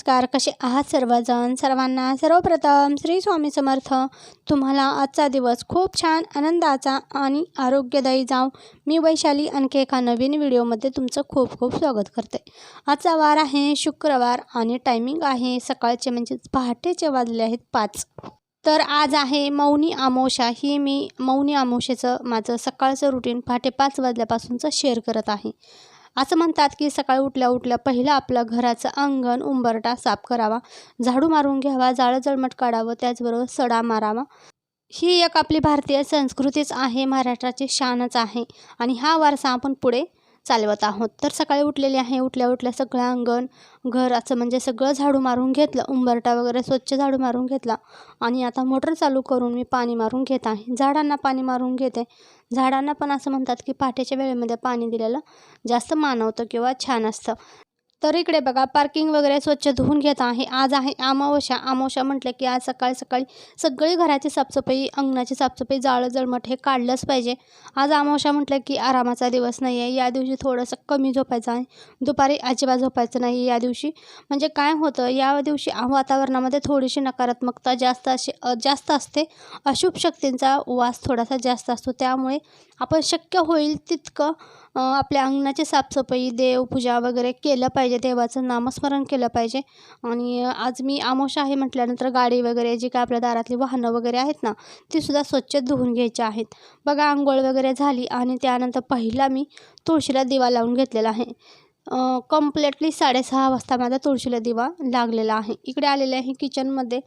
नमस्कार कसे आहात सर्वजण? सर्वांना सर्वप्रथम श्री स्वामी समर्थ. तुम्हाला आजचा दिवस खूप छान आनंदाचा आणि आरोग्यदायी जाव. मी वैशाली आणखी एका नवीन व्हिडिओमध्ये तुमचं खूप खूप स्वागत करते. आजचा वार आहे शुक्रवार आणि टायमिंग आहे सकाळचे म्हणजेच पहाटेचे वाजले आहेत पाच. तर आज आहे मौनी आमोशा. ही मी मौनी आमोशेचं माझं सकाळचं रुटीन पहाटे पाच वाजल्यापासूनचं शेअर करत आहे. असं म्हणतात की सकाळी उठल्या उठल्या पहिलं आपलं घराचं अंगण उंबरटा साफ करावा झाडू मारून घ्यावा जाळं जळमट काढावं त्याचबरोबर सडा मारावा. ही एक आपली भारतीय संस्कृतीच आहे महाराष्ट्राची शानच आहे. आणि हा वारसा आपण पुढे चालवत आहोत. तर सकाळी उठलेले आहे. उठल्या उठल्या सगळं अंगण घर असं म्हणजे सगळं झाडू मारून घेतलं. उंबरटा वगैरे स्वच्छ झाडू मारून घेतला. आणि आता मोटर चालू करून मी पाणी मारून घेत आहे. झाडांना पाणी मारून घेते. झाडांना पण असं म्हणतात की पहाटेच्या वेळेमध्ये पाणी दिलेलं जास्त मानवतं किंवा छान असतं. तर इकडे बघा पार्किंग वगैरे स्वच्छ धुवून घेत आहे. आज आहे अमावस्या. अमावस्या म्हटलं की आज सकाळी सकाळी सगळी घराची साफसफाई अंगणाची साफसफाई जाळं जळमट हे काढलंच पाहिजे. आज अमावस्या म्हटलं की आरामाचा दिवस नाही आहे या दिवशी थोडंसं कमी झोपायचं आहे. दुपारी अजिबात झोपायचं नाही या दिवशी. म्हणजे काय होतं या दिवशी वातावरणामध्ये थोडीशी नकारात्मकता जास्त अशी जास्त असते. अशुभ शक्तींचा वास थोडासा जास्त असतो. त्यामुळे आपण शक्य होईल तितकं आपल्या अंगणाची साफसफाई देवपूजा वगैरे केलं पाहिजे देवाचं नामस्मरण केलं पाहिजे. आणि आज मी आमोशा आहे म्हटल्यानंतर गाडी वगैरे जी काय आपल्या दारातली वाहनं वगैरे आहेत ना तीसुद्धा स्वच्छ धुवून घ्यायची आहेत. बघा आंघोळ वगैरे झाली आणि त्यानंतर पहिला मी तुळशीला दिवा लावून घेतलेला आहे. कम्प्लेटली साडेसहा वाजता माझा तुळशीला दिवा लागलेला आहे. इकडे आलेले आहे किचनमध्ये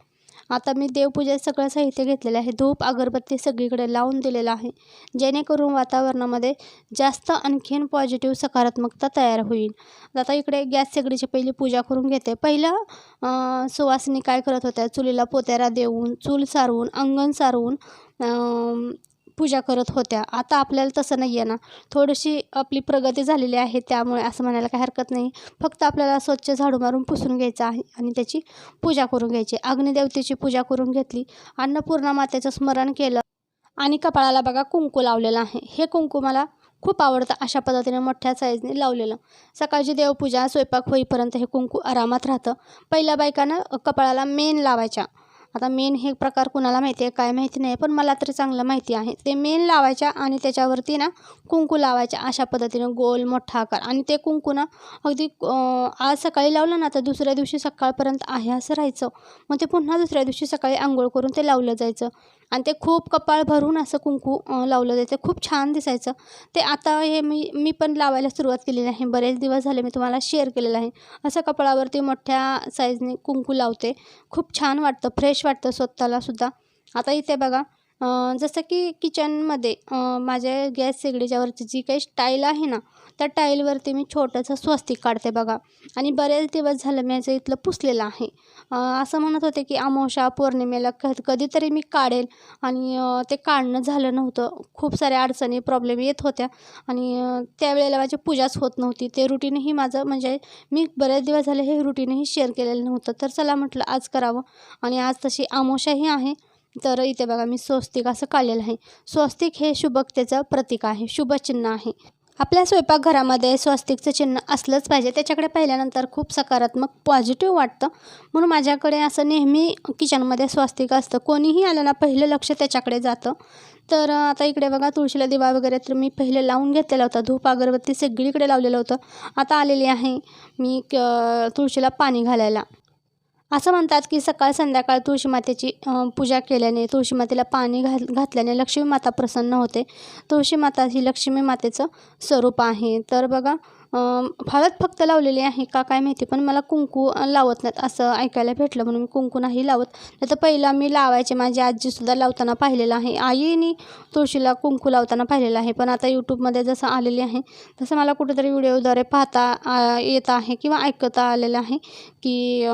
आता मी देवपूजेत सगळं साहित्य घेतलेलं आहे. धूप अगरबत्ती सगळीकडे लावून दिलेलं आहे. जेणेकरून वातावरणामध्ये जास्त आणखीन पॉझिटिव्ह सकारात्मकता तयार होईल. आता इकडे गॅस शेगडीची पहिली पूजा करून घेते. पहिलं सुवासिनी काय करत होत्या? चुलीला पोत्यारा देऊन चूल सारवून अंगण सारवून पूजा करत होत्या. आता आपल्याला तसं नाही आहे ना. थोडीशी आपली प्रगती झालेली आहे त्यामुळे असं म्हणायला काही हरकत नाही. फक्त आपल्याला स्वच्छ झाडू मारून पुसून घ्यायचं आहे आणि त्याची पूजा करून घ्यायची. अग्निदेवतेची पूजा करून घेतली. अन्नपूर्णा मातेचं स्मरण केलं. आणि कपाळाला बघा कुंकू लावलेलं आहे. हे कुंकू मला खूप आवडतं. अशा पद्धतीने मोठ्या साईजने लावलेलं. सकाळची देवपूजा स्वयंपाक होईपर्यंत हे कुंकू आरामात राहतं. पहिल्या बायकानं कपाळाला मेन लावायच्या. आता मेन हे प्रकार कुणाला माहिती आहे काय माहिती नाही पण मला तरी चांगलं माहिती आहे. ते मेन लावायच्या आणि त्याच्यावरती ना कुंकू लावायच्या अशा पद्धतीनं गोल मोठा आकार. आणि ते कुंकू ना अगदी आज सकाळी लावलं ना तर दुसऱ्या दिवशी सकाळपर्यंत आहे असं राहायचं. मग ते पुन्हा दुसऱ्या दिवशी सकाळी आंघोळ करून ते लावलं जायचं. आणि ते खूप कपाळ भरून असं कुंकू लावलं जायचं. खूप छान दिसायचं. ते आता हे मी मी पण लावायला सुरुवात केलेली आहे. बरेच दिवस झाले मी तुम्हाला शेअर केलेलं आहे. असं कपाळावरती मोठ्या साईजने कुंकू लावते. खूप छान वाटतं. फ्रेश वाटतं स्वतःला सुद्धा. आता इथे बघा जसं की किचनमध्ये माझ्या गॅस शेगडीच्यावरची जी काही स्टाईल आहे ना त्या टाईलवरती मी छोटंसं स्वस्तिक काढते बघा. आणि बरेच दिवस झालं मी याचं इथलं पुसलेलं आहे. असं म्हणत होते की अमावस्या पौर्णिमेला क कधीतरी मी काढेल. आणि ते काढणं झालं नव्हतं. खूप साऱ्या अडचणी प्रॉब्लेम येत होत्या. आणि त्यावेळेला माझी पूजाच होत नव्हती. ते रुटीनही माझं म्हणजे मी बरेच दिवस झाले हे रुटीनही शेअर केलेलं नव्हतं. तर चला म्हटलं आज करावं. आणि आज तशी आमोशाही आहे. तर इथे बघा मी स्वस्तिक असं काढलेलं आहे. स्वस्तिक हे शुभकतेचं प्रतीक आहे शुभचिन्ह आहे. आपल्या स्वयंपाकघरामध्ये स्वस्तिकचं चिन्ह असलंच पाहिजे. त्याच्याकडे पाहिल्यानंतर खूप सकारात्मक पॉझिटिव्ह वाटतं. म्हणून माझ्याकडे असं नेहमी किचनमध्ये स्वस्तिक असतं. कोणीही आलं ना पहिलं लक्ष त्याच्याकडे जातं. तर आता इकडे बघा तुळशीला दिवा वगैरे तर मी पहिले लावून घेतलेला होता. धूप अगरबत्ती सगळीकडे लावलेलं होतं. आता आलेली आहे मी क तुळशीला पाणी घालायला. असं म्हणतात की सकाळ संध्याकाळ तुळशी मातेची पूजा केल्याने तुळशी मातेला पाणी घाल घातल्याने लक्ष्मी माता प्रसन्न होते. तुळशी माता ही लक्ष्मी मातेचं स्वरूप आहे. तर बघा हळद फक्त लावलेली आहे का काय माहिती पण मला कुंकू लावत नाहीत असं ऐकायला भेटलं म्हणून मी कुंकू नाही लावत. नाही तर पहिला मी लावायचे माझी आजीसुद्धा लावताना पाहिलेलं आहे. आईने तुळशीला कुंकू लावताना पाहिलेलं आहे पण आता यूट्यूबमध्ये जसं आलेली आहे तसं मला कुठेतरी व्हिडिओद्वारे पाहता येत आहे किंवा ऐकता आलेलं आहे की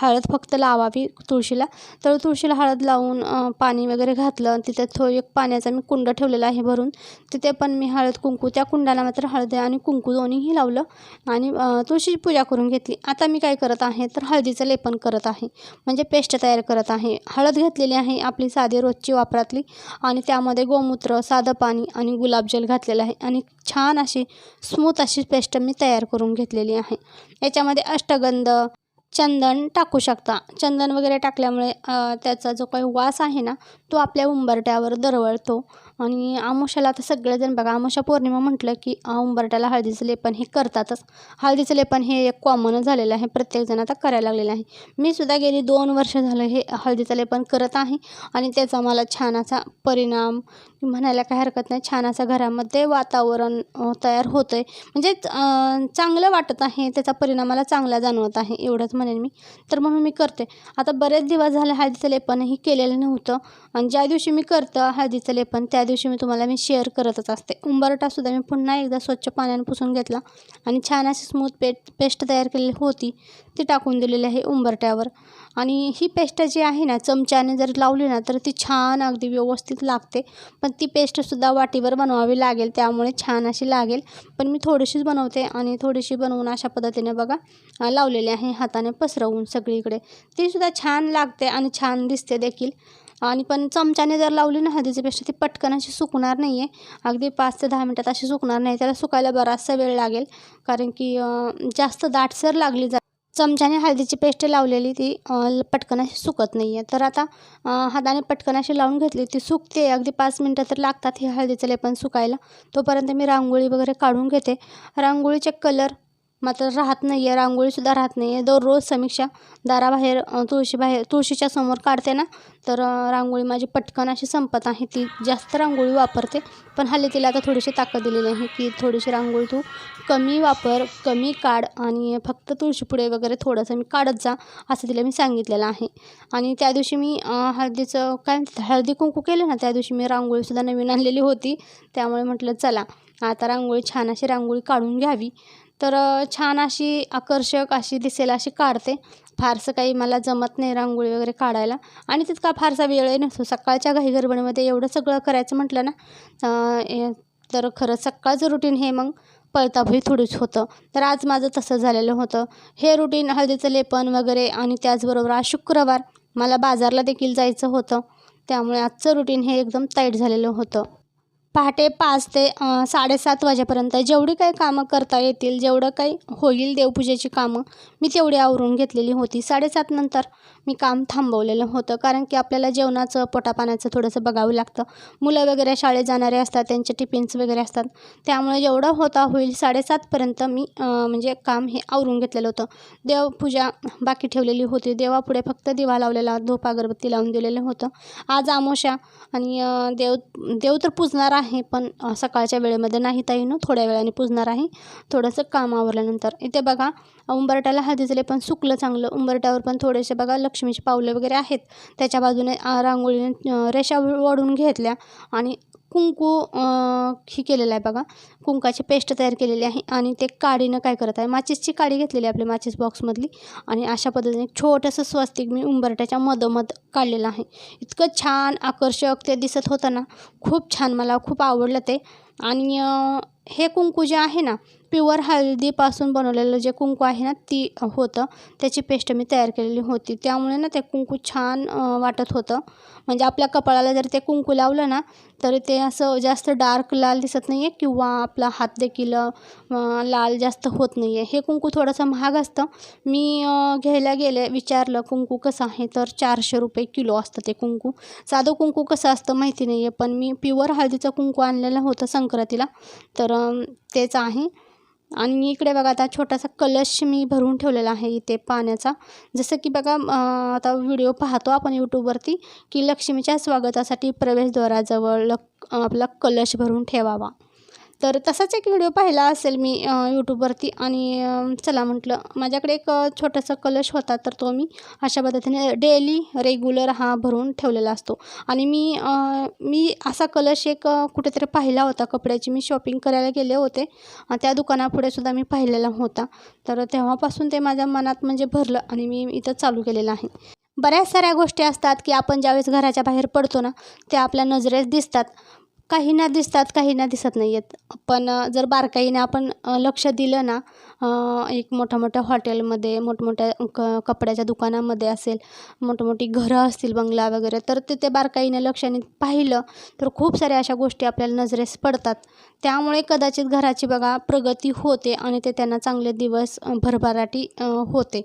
हळद फक्त लावावी तुळशीला. तर तुळशीला हळद लावून पाणी वगैरे घातलं तिथे थो एक पाण्याचा मी कुंड ठेवलेला आहे भरून. तिथे पण मी हळद कुंकू त्या कुंडाला मात्र हळद आणि कुंकू दोन्ही लोणीही लावलं आणि तुळशीची पूजा करून घेतली. आता मी काय करत आहे तर हळदीचं लेपन करत आहे. म्हणजे पेस्ट तयार करत आहे. हळद घेतलेली आहे आपली साधी रोजची वापरातली आणि त्यामध्ये गोमूत्र साधं पाणी आणि गुलाबजल घातलेलं आहे आणि छान अशी स्मूथ अशी पेस्ट मी तयार करून घेतलेली आहे. याच्यामध्ये अष्टगंध चंदन टाकू शकता. चंदन वगैरे टाकल्यामुळे त्याचा जो काही वास आहे ना तो आपल्या उंबरट्यावर दरवळतो. आणि आमुष्याला आता सगळेजण बघा आमुषा पौर्णिमा म्हटलं की उंबरट्याला हळदीचं लेपन हे करतातच. हळदीचं लेपन हे एक कॉमन झालेलं आहे प्रत्येकजण आता करायला लागलेलं आहे. मी सुद्धा गेली दोन वर्ष झालं हे हळदीचं लेपन करत आहे आणि त्याचा मला छान असा परिणाम म्हणायला काही हरकत नाही छान असा घरामध्ये वातावरण तयार होतं आहे म्हणजे चांगलं वाटत आहे त्याचा परिणाम मला चांगला जाणवत आहे एवढंच म्हणेन मी. तर म्हणून मी करते. आता बरेच दिवस झाले हळदीचं लेपनही केलेलं नव्हतं आणि ज्या दिवशी मी करतं हळदीचं लेपन त्या दिवशी मी तुम्हाला मी शेअर करतच असते. उंबरटासुद्धा मी पुन्हा एकदा स्वच्छ पाण्याने पुसून घेतला आणि छान अशी स्मूथ पे पेस्ट तयार केलेली होती. ती टाकून दिलेली आहे उंबरट्यावर आणि ही पेस्ट जी आहे ना चमच्याने जर लावली ना तर ती छान अगदी व्यवस्थित लागते. पण ती पेस्टसुद्धा वाटीवर बनवावी लागेल त्यामुळे छान अशी लागेल. पण मी थोडीशीच बनवते आणि थोडीशी बनवून अशा पद्धतीने बघा लावलेली आहे हाताने पसरवून सगळीकडे. तीसुद्धा छान लागते आणि छान दिसते देखील. आणि पण चमच्याने जर लावली ना हळदीची पेस्ट ती पटकन अशी सुकणार नाही आहे अगदी पाच ते दहा मिनटात अशी सुकणार नाही. त्याला सुकायला बराचसा वेळ लागेल. कारण की जास्त दाटसर लागली जा चमच्याने हळदीची पेस्ट लावलेली ती ल- पटकन अशी सुकत नाही आहे तर आता हाताने पटकन अशी लावून घेतली ती सुकते. अगदी पाच मिनटं तर लागतात हे हळदीचं लेपन सुकायला. तोपर्यंत मी रांगोळी वगैरे काढून घेते. रांगोळीचे कलर मात्र राहत नाही आहे रांगोळीसुद्धा राहत नाही आहे दररोज समीक्षा दाराबाहेर तुळशीबाहेर तुळशीच्या समोर काढते ना तर रांगोळी माझी पटकन अशी संपत आहे. ती जास्त रांगोळी वापरते पण हल्ली तिला आता थोडीशी ताकद दिलेली आहे की थोडीशी रांगोळी तू कमी वापर कमी काढ आणि फक्त तुळशीपुडे वगैरे थोडंसं मी काढत जा असं तिला मी सांगितलेलं आहे. आणि त्या दिवशी मी हळदीचं काय हळदी कुंकू केलं ना त्या दिवशी मी रांगोळीसुद्धा नवीन आणलेली होती. त्यामुळे म्हटलं चला आता रांगोळी छान अशी रांगोळी काढून घ्यावी. तर छान अशी आकर्षक अशी दिसेल अशी काढते. फारसं काही मला जमत नाही रांगोळी वगैरे काढायला. आणि तितका फारसा वेळही नसतो. सकाळच्या घाई गडबडीमध्ये एवढं सगळं करायचं म्हटलं ना तर खरं सकाळचं रुटीन हे मग पळताभुई थोडीच होतं. तर आज माझं तसं झालेलं होतं. हे रुटीन हळदीचं लेपन वगैरे आणि त्याचबरोबर आज शुक्रवार मला बाजारला देखील जायचं होतं. त्यामुळे आजचं रुटीन हे एकदम टाईट झालेलं होतं. पहाटे पाच ते साडेसात वाजेपर्यंत जेवढी काही कामं करता येतील जेवढं काही होईल देवपूजेची कामं मी तेवढी आवरून घेतलेली होती. साडेसात नंतर मी काम थांबवलेलं होतं कारण की आपल्याला जेवणाचं पोटापाण्याचं थोडंसं बघावं लागतं. मुलं वगैरे शाळेत जाणारे असतात त्यांचे टिफिन्स वगैरे असतात. त्यामुळे जेवढं होता होईल साडेसातपर्यंत मी म्हणजे काम हे आवरून घेतलेलं होतं. देवपूजा बाकी ठेवलेली होती. देवापुढे फक्त दिवा लावलेला धूप अगरबत्ती लावून दिलेलं होतं. आज आमोशा आणि देव देव तर पूजणार आहे पण सकाळच्या वेळेमध्ये नाही ताई न थोड्या वेळाने पुजणार आहे. थोडंसं काम आवरल्यानंतर. इथे बघा उंबरट्याला हळदीचं पण सुकलं चांगलं. उंबरट्यावर पण थोडेसे बघा लक्ष्मीची पावलं वगैरे आहेत. त्याच्या बाजूने रांगोळीने रेषा वडून घेतल्या. आणि कुंकू ही केलेलं आहे बघा. कुंकाची पेस्ट तयार केलेली आहे आणि ते काडीनं काय करत आहे माचीसची काडी घेतलेली आहे आपल्या माचीस बॉक्समधली आणि अशा पद्धतीने एक छोटंसं स्वस्तिक मी उंबरट्याच्या मधोमध काढलेलं आहे. इतकं छान आकर्षक ते दिसत होतं ना खूप छान मला खूप आवडलं ते. आणि हे कुंकू जे आहे ना प्युअर हळदीपासून बनवलेलं जे कुंकू आहे ना ती होतं. त्याची पेस्ट मी तयार केलेली होती. त्यामुळे ना ते कुंकू छान वाटत होतं. म्हणजे आपल्या कपाळाला जर ते कुंकू लावलं ना तर ते असं जास्त डार्क लाल दिसत नाही आहे किंवा आपला हात देखील लाल जास्त होत नाही आहे हे कुंकू थोडंसं महाग असतं. मी घ्यायला गेले विचारलं कुंकू कसं आहे तर चारशे रुपये किलो असतं ते कुंकू. साधं कुंकू कसं असतं माहिती नाही आहे पण मी प्युअर हळदीचं कुंकू आणलेलं होतं संक्रांतीला. तर तेच आहे. आणि इकडे बघा आता छोटासा कलश मी भरून ठेवलेला आहे इथे पाण्याचा. जसं की बघा आता व्हिडिओ पाहतो आपण यूट्यूबवरती की लक्ष्मीच्या स्वागतासाठी प्रवेशद्वाराजवळ लक आपला कलश भरून ठेवावा. तर तसाच एक व्हिडिओ पाहिला असेल मी यूट्यूबवरती आणि चला म्हटलं माझ्याकडे एक छोटासा कलश होता तर तो मी अशा पद्धतीने डेली रेग्युलर हा भरून ठेवलेला असतो. आणि मी मी असा कलश एक कुठेतरी पाहिला होता कपड्याची मी शॉपिंग करायला गेले होते. त्या दुकानापुढे सुद्धा मी पाहिलेला होता. तर तेव्हापासून ते माझ्या मनात म्हणजे भरलं आणि मी इथं चालू केलेलं आहे. बऱ्याच साऱ्या गोष्टी असतात की आपण ज्यावेळेस घराच्या बाहेर पडतो ना त्या आपल्या नजरेस दिसतात. काहींना दिसतात काहींना दिसत नाही आहेत पण जर बारकाईने आपण लक्ष दिलं ना एक मोठ्या मोठ्या हॉटेलमध्ये मोठमोठ्या क कपड्याच्या दुकानामध्ये असेल मोठमोठी घरं असतील बंगला वगैरे तर तिथे बारकाईने लक्षाने पाहिलं तर खूप साऱ्या अशा गोष्टी आपल्याला नजरेस पडतात. त्यामुळे कदाचित घराची बघा प्रगती होते आणि ते त्यांना चांगले दिवस भरभराटी होते.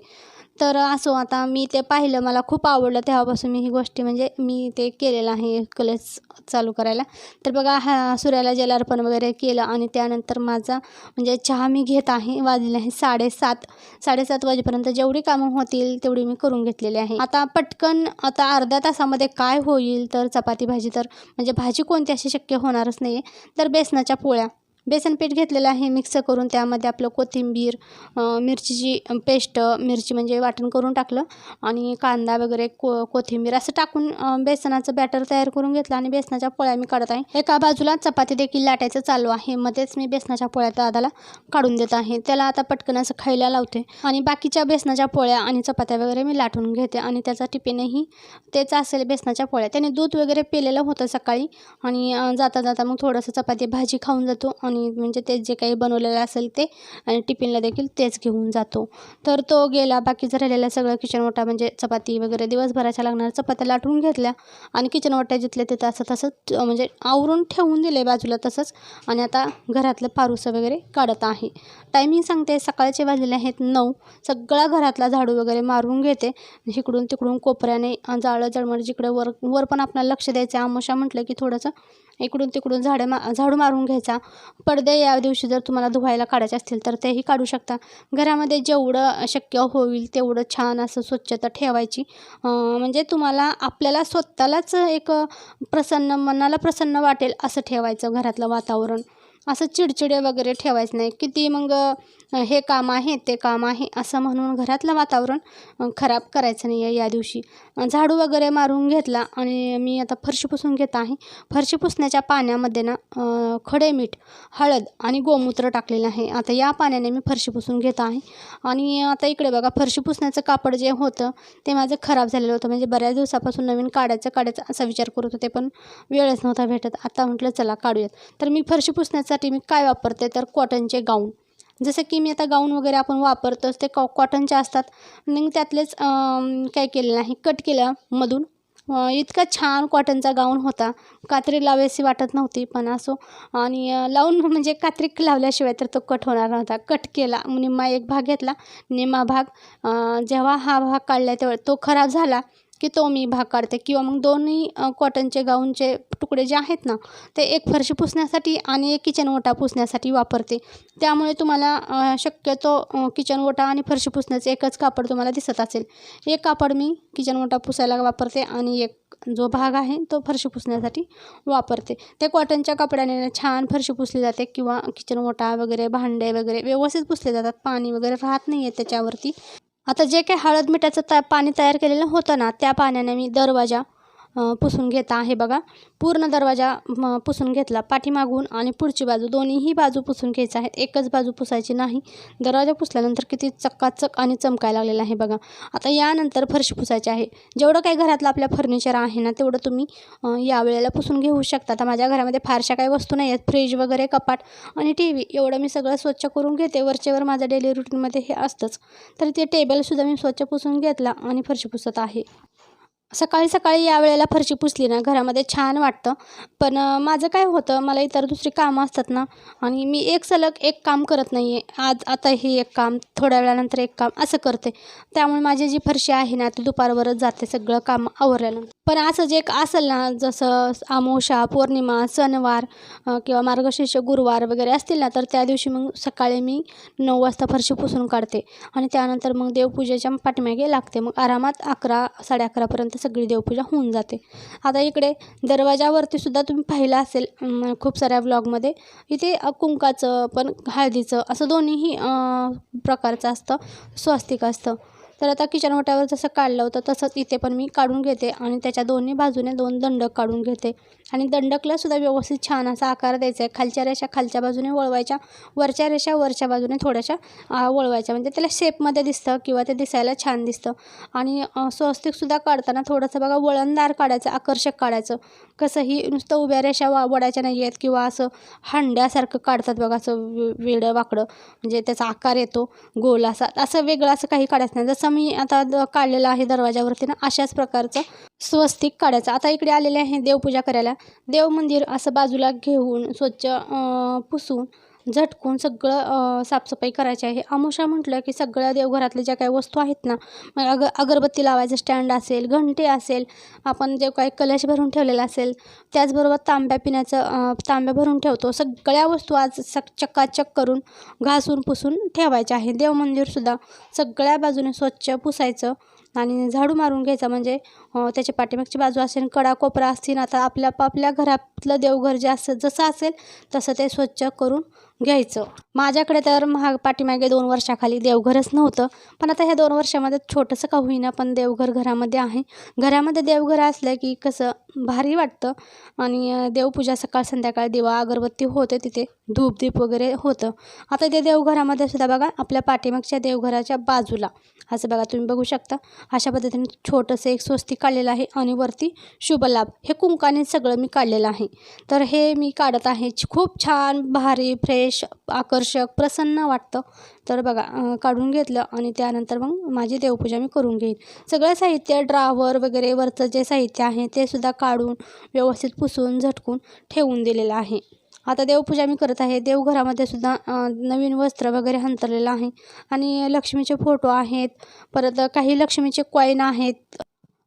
तर असो आता मी ते पाहिलं मला खूप आवडलं तेव्हापासून मी ही गोष्टी म्हणजे मी ते केलेलं आहे कलर्स चालू करायला. तर बघा हा सूर्याला जलार्पण वगैरे केलं आणि त्यानंतर माझा म्हणजे चहा मी घेत आहे वाजले आहे साडेसात साडेसात वाजेपर्यंत जेवढी कामं होतील तेवढी मी करून घेतलेली आहे. आता पटकन आता अर्ध्या तासामध्ये काय होईल तर चपाती भाजी तर म्हणजे भाजी कोणती अशी शक्य होणारच नाही आहे तर बेसनाच्या पोळ्या. बेसन पीठ घेतलेलं आहे. मिक्स करून त्यामध्ये आपलं कोथिंबीर मिरचीची पेस्ट मिरची म्हणजे वाटण करून टाकलं आणि कांदा वगैरे को कोथिंबीर असं टाकून बेसनाचं बॅटर तयार करून घेतलं आणि बेसनाच्या पोळ्या मी काढत आहे. एका बाजूला चपाती देखील लाटायचं चालू आहे. मध्येच मी बेसनाच्या पोळ्या दादाला काढून देत आहे. त्याला आता पटकन असं खायला लावते आणि बाकीच्या बेसनाच्या पोळ्या आणि चपात्या वगैरे मी लाटून घेते आणि त्याचा टिफिनही तेच असेल बेसनाच्या पोळ्या. त्याने दूध वगैरे पेलेलं होतं सकाळी आणि जाता जाता मग थोडंसं चपाती भाजी खाऊन जातो आणि आणि म्हणजे ते जे काही बनवलेलं असेल ते आणि टिफिनला देखील तेच घेऊन जातो. तर तो गेला बाकीचं राहिलेलं सगळं किचन ओटा म्हणजे चपाती वगैरे दिवसभराच्या लागणार चपात्या लाटून घेतल्या आणि किचन ओट्या जिथल्या तिथं असं तसंच म्हणजे आवरून ठेवून दिले बाजूला तसंच आणि आता घरातलं पारुसं वगैरे काढत आहे. टायमिंग सांगते सकाळचे वाजलेले आहेत नऊ. सगळा घरातला झाडू वगैरे मारून घेते. इकडून तिकडून कोपऱ्याने जाळं जळमळ जिकडे वर वर पण आपल्याला लक्ष द्यायचं आमोशा म्हटलं की थोडंसं इकडून तिकडून झाडे मा झाडू मारून घ्यायचा. पडदे या दिवशी जर तुम्हाला धुवायला काढायचे असतील तर तेही काढू शकता. घरामध्ये जेवढं शक्य होईल तेवढं छान असं स्वच्छता ठेवायची. म्हणजे तुम्हाला आपल्याला स्वतःलाच एक प्रसन्न मनाला प्रसन्न वाटेल असं ठेवायचं घरातलं वातावरण. असं चिडचिडे वगैरे ठेवायचं नाही. किती मग हे काम आहे ते काम आहे असं म्हणून घरातलं वातावरण खराब करायचं नाही आहे या दिवशी. झाडू वगैरे मारून घेतला आणि मी आता फरशी पुसून घेत आहे. फरशी पुसण्याच्या पाण्यामध्ये ना खडे मीठ हळद आणि गोमूत्र टाकलेलं आहे. आता या पाण्याने मी फरशी पुसून घेत आहे. आणि आता इकडे बघा फरशी पुसण्याचं कापड जे होतं ते माझं खराब झालेलं होतं. म्हणजे बऱ्याच दिवसापासून नवीन काढायचं काढायचं असा विचार करत होते पण वेळच नव्हता भेटत. आता म्हटलं चला काढूयात. तर मी फरशी पुसण्यासाठी मी काय वापरते? तर कॉटनचे गाऊन जसं की मी आता गाऊन वगैरे आपण वापरतोच ते कॉ कॉटनचे असतात. मग त्यातलेच काय केलेलं नाही कट केलं मधून. इतका छान कॉटनचा गाऊन होता. कात्री लावायची वाटत नव्हती पण असो. आणि लावून म्हणजे कात्री लावल्याशिवाय तर तो कट होणार नव्हता. कट केला निम्मा एक भाग घेतला. निम्मा भाग जेव्हा हा भाग काढला तेव्हा तो खराब झाला. की तो मी भाग काढते. किंवा मग दोन्ही कॉटनचे गाऊनचे तुकडे जे आहेत ना ते एक फरशी पुसण्यासाठी आणि एक किचन ओटा पुसण्यासाठी वापरते. त्यामुळे तुम्हाला शक्यतो किचन ओटा आणि फरशी पुसण्याचं एकच कापड तुम्हाला दिसत असेल. एक कापड मी किचन ओटा पुसायला वापरते आणि एक जो भाग आहे तो फरशी पुसण्यासाठी वापरते. ते कॉटनच्या कपड्याने छान फरशी पुसली जाते किंवा किचन ओटा वगैरे भांडे वगैरे व्यवस्थित पुसले जातात. पाणी वगैरे राहत नाही आहे त्याच्यावरती. आता जे काही हळद मिठाचं ता पाणी तयार केलेलं होतं ना त्या पाण्याने मी दरवाजा पुसून घेता आहे बघा. पूर्ण दरवाजा म, पुसून घेतला. पाठीमागून आणि पुढची बाजू दोन्हीही बाजू पुसून घ्यायच्या आहेत. एकच बाजू पुसायची नाही. दरवाजा पुसल्यानंतर किती चक्काचक आणि चमकायला लागलेला आहे बघा. आता यानंतर फरशी पुसायची आहे. जेवढं काही घरातलं आपल्या फर्निचर आहे ना तेवढं तुम्ही या यावेळेला पुसून घेऊ शकता. आता माझ्या घरामध्ये फारशा काही वस्तू नाही आहेत. फ्रीज वगैरे कपाट आणि टी व्ही एवढं मी सगळं स्वच्छ करून घेते. वरचेवर माझं डेली रुटीनमध्ये हे असतंच. तर ते टेबलसुद्धा मी स्वच्छ पुसून घेतला आणि फरशी पुसत आहे. सकाळी सकाळी या वेळेला फरशी पुसली ना घरामध्ये छान वाटतं. पण माझं काय होतं मला इतर दुसरी कामं असतात ना आणि मी एक सलग एक काम करत नाही आहे आज आता हे एक काम थोड्या वेळानंतर एक काम असं करते. त्यामुळे माझी जी फरशी आहे ना ती दुपारवरच जाते सगळं काम आवरल्यानंतर. पण असं जे एक असेल ना जसं आमोशा पौर्णिमा सणवार किंवा मार्गशीर्ष गुरुवार वगैरे असतील ना तर त्या दिवशी मग सकाळी मी नऊ वाजता फरशी पुसून काढते. आणि त्यानंतर मग देवपूजेच्या पाठीमागे लागते. मग आरामात अकरा साडे अकरापर्यंत सगळी देवपूजा होऊन जाते. आता इकडे दरवाजावरती सुद्धा तुम्ही पाहिलं असेल खूप साऱ्या व्लॉगमध्ये इथे कुंकाचं पण हळदीचं असं दोन्हीही प्रकारचं असतं स्वस्तिक असतं. तर आता किचन ओट्यावर जसं काढलं होतं तसंच इथे पण मी काढून घेते आणि त्याच्या दोन्ही बाजूने दोन दंडक काढून घेते. आणि दंडकला सुद्धा व्यवस्थित छान असा आकार द्यायचा आहे. खालच्या रेषा खालच्या बाजूने वळवायच्या वरच्या रेषा वरच्या बाजूने थोड्याशा वळवायच्या. म्हणजे त्याला शेपमध्ये दिसतं किंवा ते दिसायला छान दिसतं. आणि स्वस्तिकसुद्धा काढताना थोडंसं बघा वळणदार काढायचं आकर्षक काढायचं. कसंही नुसतं उभ्या रेषा वा वडायच्या नाही आहेत किंवा असं हंड्यासारखं काढतात बघा असं वेडं वाकडं. म्हणजे त्याचा आकार येतो गोल असा असं वेगळं असं काही काढायचं नाही. जसं मी आता द आहे दरवाजावरती ना अशाच प्रकारचं स्वस्तिक काढायचं. आता इकडे आलेले आहे देवपूजा करायला. देव मंदिर असं बाजूला घेऊन स्वच्छ पुसून झटकून सगळं साफसफाई करायची आहे. अमुषा म्हटलं की सगळ्या देवघरातल्या ज्या काही वस्तू आहेत ना मग अग अगरबत्ती लावायचं स्टँड असेल घंटे असेल आपण जे काही कलश भरून ठेवलेला असेल त्याचबरोबर तांब्या पिण्याचं तांब्या भरून ठेवतो. सगळ्या वस्तू आज सक चक्काचक करून घासून पुसून ठेवायच्या आहे. देवमंदिरसुद्धा सगळ्या बाजूने स्वच्छ पुसायचं आणि झाडू मारून घ्यायचा. म्हणजे त्याच्या पाठीमागची बाजू असेल कडा कोपरा असतील आता आपल्या आपल्या घरातलं देवघर जे असं जसं असेल तसं ते स्वच्छ करून घ्यायचं. माझ्याकडे तर महाग पाठीमागे दोन वर्षाखाली देवघरच नव्हतं. पण आता ह्या दोन वर्षामध्ये छोटंसं का होईना पण देवघर घरामध्ये आहे. घरामध्ये देवघर असलं की कसं भारी वाटतं. आणि देवपूजा सकाळ संध्याकाळ दिवा अगरबत्ती होते तिथे. धूपदीप वगैरे होतं. आता ते देवघरामध्ये सुद्धा बघा आपल्या पाठीमागच्या देवघराच्या बाजूला. असं बघा तुम्ही बघू शकता. अशा पद्धतीने छोटंसं एक स्वस्ती काढलेलं आहे आणि वरती शुभलाभ. हे कुंकाने सगळं मी काढलेलं आहे. तर हे मी काढत आहे. खूप छान भारी फ्रेश आकर्षक प्रसन्न वाटतं. तर बघा काढून घेतलं आणि त्यानंतर मग माझी देवपूजा मी करून घेईन. सगळं साहित्य ड्रावर वगैरे वरचं जे साहित्य आहे ते सुद्धा काढून व्यवस्थित पुसून झटकून ठेवून दिलेलं आहे. आता देवपूजा मी करत आहे. देवघरामध्ये सुद्धा नवीन वस्त्र वगैरे हंतरलेलं आहे. आणि लक्ष्मीचे फोटो आहेत. परत काही लक्ष्मीचे कॉईन आहेत.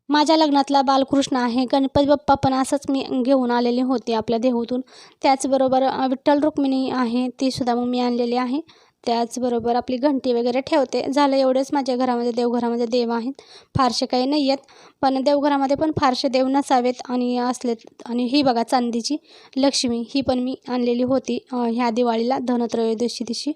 माझ्या लग्नातला बालकृष्ण आहे गणपती बाप्पा पण असंच मी घेऊन आलेली होती आपल्या देहूतून. त्याचबरोबर विठ्ठल रुक्मिणी आहे ती सुद्धा मग मी आणलेली आहे. त्याचबरोबर आपली घंटी वगैरे ठेवते. झालं एवढेच. माझ्या घरामध्ये देवघरामध्ये देव आहेत. फारसे काही नाही आहेत. पण देवघरामध्ये पण फारसे देव नसावेत आणि असलेत आणि ही बघा चांदीची लक्ष्मी. ही पण मी आणलेली होती ह्या दिवाळीला धनत्रयोदशी दिवशी.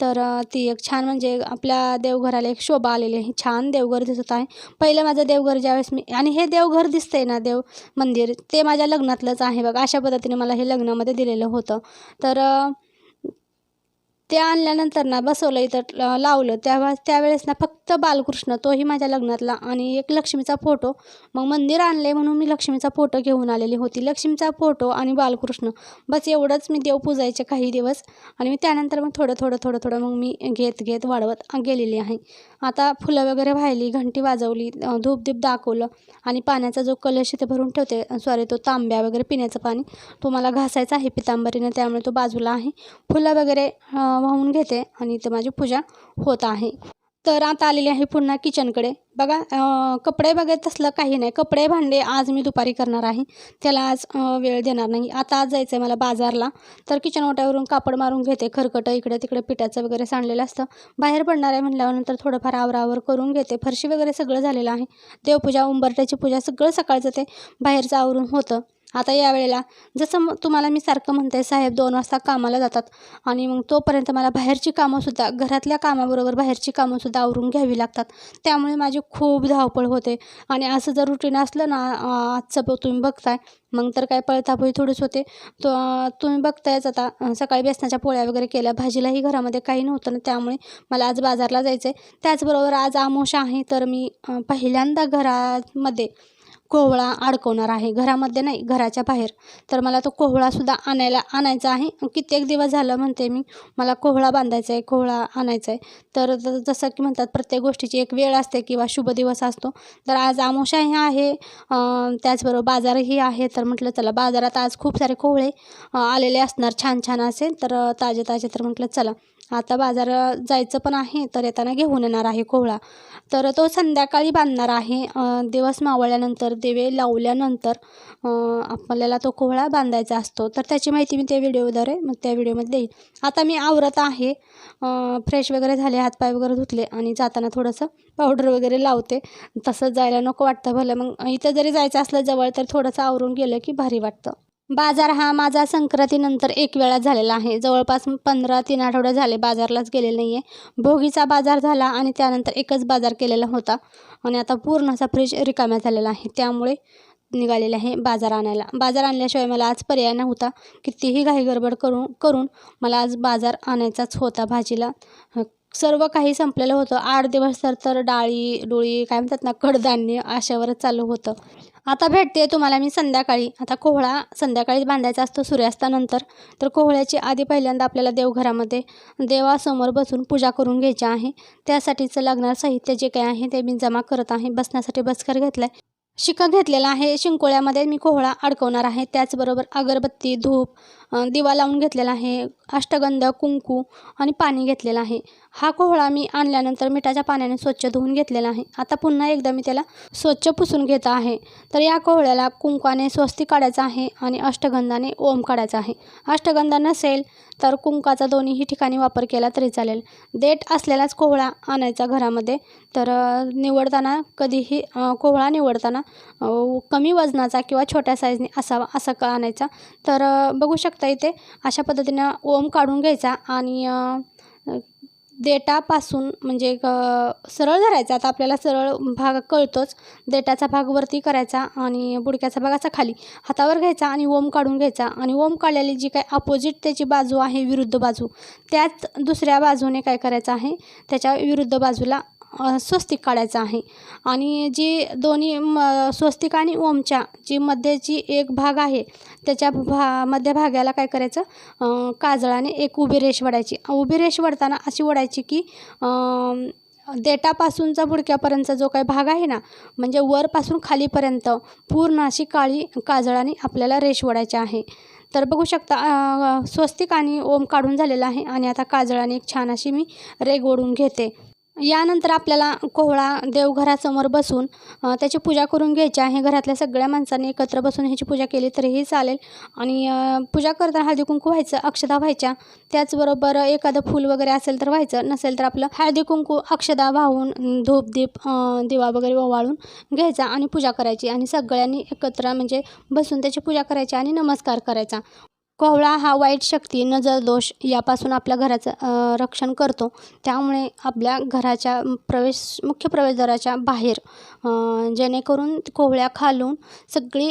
तर ती एक छान म्हणजे आपल्या देवघराला एक शोभा आलेली आहे. छान देवघर दिसत आहे. पहिलं माझं देवघर ज्यावेळेस मी आणि हे देवघर दिसतंय ना देव मंदिर ते माझ्या लग्नातलंच आहे बघा. अशा पद्धतीने मला हे लग्नामध्ये दिलेलं होतं. तर ते आणल्यानंतर ना बसवलं इथं लावलं. तेव्हा त्यावेळेस ना फक्त बालकृष्ण तोही माझ्या लग्नातला आणि एक लक्ष्मीचा फोटो. मग मंदिर आणले म्हणून मी लक्ष्मीचा फोटो घेऊन आलेली होती. लक्ष्मीचा फोटो आणि बालकृष्ण बस एवढंच मी देव पूजायचे काही दिवस. आणि मी त्यानंतर मग थोडं थोडं थोडं थोडं मग मी घेत घेत वाढवत गेलेली आहे. आता फुलं वगैरे वाहिली घंटी वाजवली धूपधीप दाखवलं आणि पाण्याचा जो कलश इथे भरून ठेवते सॉरी तो तांब्या वगैरे पिण्याचं पाणी तो मला घासायचा आहे पितांबरीनं त्यामुळे तो बाजूला आहे. फुलं वगैरे वाहून घेते आणि इथं माझी पूजा होत आहे. तर आता आलेली आहे पुन्हा किचनकडे. बघा कपडे बघत तसलं काही नाही. कपडे भांडे आज मी दुपारी करणार आहे. त्याला आज वेळ देणार नाही. आता आज जायचं आहे मला बाजारला. तर किचन ओट्यावरून कापड मारून घेते. खरकटं इकडे तिकडे पिठाचं वगैरे सांडलेलं असतं. बाहेर पडणार आहे म्हटल्यानंतर थोडंफार आवरावर करून घेते. फरशी वगैरे सगळं झालेलं आहे. देवपूजा उंबरट्याची पूजा सगळं सकाळचं ते बाहेरचं आवरून होतं. आता यावेळेला जसं मग तुम्हाला मी सारखं म्हणते साहेब दोन वाजता कामाला जातात आणि मग तोपर्यंत मला बाहेरची कामंसुद्धा घरातल्या कामाबरोबर बाहेरची कामंसुद्धा आवरून घ्यावी लागतात. त्यामुळे माझी खूप धावपळ होते आणि असं जर रुटीन असलं ना आजचं तुम्ही बघताय मग तर काय पळतापळी थोडीच होते. तो तुम्ही बघतायच आता सकाळी बेसनाच्या पोळ्या वगैरे केल्या भाजीलाही घरामध्ये काही नव्हतं ना त्यामुळे मला आज बाजारला जायचं आहे त्याचबरोबर आज आमोशा आहे तर मी पहिल्यांदा घरामध्ये कोहळा अडकवणार आहे. घरामध्ये नाही घराच्या बाहेर. तर मला तो कोहळासुद्धा आणायला आणायचा आहे. कित्येक दिवस झालं म्हणते मी मला कोहळा बांधायचा आहे कोहळा आणायचा आहे. तर जसं की म्हणतात प्रत्येक गोष्टीची एक वेळ असते किंवा शुभ दिवस असतो. तर आज आमोशाही आहे त्याचबरोबर बाजारही आहे. तर म्हटलं चला बाजारात आज खूप सारे कोहळे आलेले असणार छान छान असेल. तर ताजे ताजे तर म्हटलं चला. आता बाजार जायचं पण आहे तर येताना घेऊन येणार आहे कोहळा तर तो संध्याकाळी बांधणार आहे. दिवस मावळल्यानंतर दिवे लावल्यानंतर आपल्याला तो कोहळा बांधायचा असतो. तर त्याची माहिती मी त्या व्हिडिओद्वारे मग त्या व्हिडिओमध्ये देईन. आता मी आवरत आहे. फ्रेश वगैरे झाले हातपाय वगैरे धुतले आणि जाताना थोडंसं पावडर वगैरे लावते. तसं जायला नको वाटतं भलं. मग इथं जरी जायचं असलं जवळ तर थोडंसं आवरून गेलं की भारी वाटतं. बाजार हा माझा संक्रांतीनंतर एक वेळा झालेला आहे. जवळपास पंधरा तीन आठवडे झाले बाजारलाच गेले नाही आहे भोगीचा बाजार झाला आणि त्यानंतर एकच बाजार केलेला होता आणि आता पूर्ण असा फ्रीज रिकाम्या झालेला आहे. त्यामुळे निघालेले आहे बाजार आणायला. बाजार आणल्याशिवाय मला आज पर्याय नव्हता. कितीही घाई गडबड करून करून मला आज बाजार आणायचाच होता भाजीला. सर्व काही संपलेलं होतं. आठ दिवस तर तर डाळी डोळी काय म्हणतात ना कडधान्य अशावरच चालू होतं. आता भेटते तुम्हाला मी संध्याकाळी. आता कोहळा संध्याकाळीच बांधायचा असतो सूर्यास्तानंतर. तर कोहळ्याची आधी पहिल्यांदा आपल्याला देवघरामध्ये देवासमोर बसून पूजा करून घ्यायची आहे. त्यासाठीचं लागणारं साहित्य जे काही आहे ते मी जमा करत आहे. बसण्यासाठी बसकर घेतला आहे शिका घेतलेला आहे. शिंकोळ्यामध्ये मी कोहळा अडकवणार आहे. त्याचबरोबर अगरबत्ती धूप दिवा लावून घेतलेला आहे अष्टगंध कुंकू आणि पाणी घेतलेलं आहे. हा कोहळा मी आणल्यानंतर मिठाच्या पाण्याने स्वच्छ धुवून घेतलेला आहे. आता पुन्हा एकदा मी त्याला स्वच्छ पुसून घेत आहे. तर या कोहळ्याला कुंकाने स्वस्ती काढायचं आहे आणि अष्टगंधाने ओम काढायचा आहे. अष्टगंधा नसेल तर कुंकाचा दोन्हीही ठिकाणी वापर केला तरी चालेल. देठ असलेलाच कोहळा आणायचा घरामध्ये. तर निवडताना कधीही कोहळा निवडताना कमी वजनाचा किंवा छोट्या साईजने असावा असा का आणायचा? तर बघू शकता इथे अशा पद्धतीनं ओम काढून घ्यायचा आणि देटापासून म्हणजे सरळ धरायचा. आता आपल्याला सरळ भाग कळतोच. देटाचा भाग वरती करायचा आणि बुडक्याचा भाग असा खाली. हातावर घ्यायचा आणि ओम काढून घ्यायचा. आणि ओम काढलेली जी काय अपोजिट त्याची बाजू आहे विरुद्ध बाजू त्याच दुसऱ्या बाजूने काय करायचं आहे? त्याच्या विरुद्ध बाजूला स्वस्तिक काढायचं आहे. आणि जी दोन्ही म स्वस्तिक आणि ओमच्या जी मध्येची एक भाग आहे त्याच्या भा मध्य भागाला काय करायचं? काजळाने एक उभी रेष वडायची उभी रेष वडताना अशी वडायची की देटापासूनचा बुडक्यापर्यंतचा जो काही भाग आहे ना म्हणजे वरपासून खालीपर्यंत पूर्ण अशी काळी काजळाने आपल्याला रेष वडायची आहे. तर बघू शकता स्वस्तिक आणि ओम काढून झालेला आहे आणि आता काजळाने एक छान अशी मी रेग ओढून घेते. यानंतर आपल्याला कोहळा देवघरासमोर बसून त्याची पूजा करून घ्यायची आहे. घरातल्या सगळ्या माणसांनी एकत्र बसून ह्याची पूजा केली तरीही चालेल. आणि पूजा करताना हळदी कुंकू व्हायचं अक्षदा व्हायच्या. त्याचबरोबर एखादं फूल वगैरे असेल तर व्हायचं नसेल तर आपलं हळदी कुंकू अक्षदा वाहून धूप दीप दिवा वगैरे ओवाळून घ्यायचा आणि पूजा करायची. आणि सगळ्यांनी एकत्र म्हणजे बसून त्याची पूजा करायची आणि नमस्कार करायचा. कोहळा हा वाईट शक्ती नजर दोष यापासून आपल्या घराचं रक्षण करतो. त्यामुळे आपल्या घराच्या प्रवेश मुख्य प्रवेशद्वाराच्या बाहेर जेणेकरून कोहळ्या खालून सगळी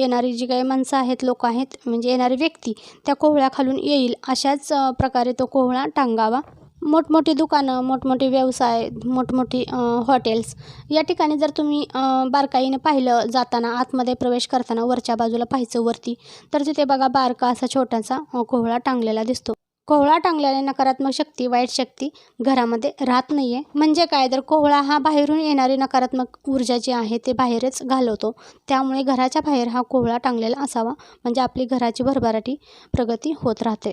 येणारी जी काही माणसं आहेत लोक आहेत म्हणजे येणारी व्यक्ती त्या कोहळ्या खालून येईल अशाच प्रकारे तो कोहळा टांगावा. मोठमोठी दुकानं मोठमोठे व्यवसाय मोठमोठी हॉटेल्स या ठिकाणी जर तुम्ही बारकाईनं बारकाईने पाहिलं जाताना आतमध्ये प्रवेश करताना वरच्या बाजूला पाहायचं वरती तर तिथे बघा बारका असा छोटासा कोहळा टांगलेला दिसतो. कोहळा टांगल्याने नकारात्मक शक्ती वाईट शक्ती घरामध्ये राहत नाही आहे म्हणजे काय? तर कोहळा हा बाहेरून येणारी नकारात्मक ऊर्जा जी आहे ते बाहेरच घालवतो. त्यामुळे घराच्या बाहेर हा कोहळा टांगलेला असावा. म्हणजे आपली घराची भरभराटी प्रगती होत राहते.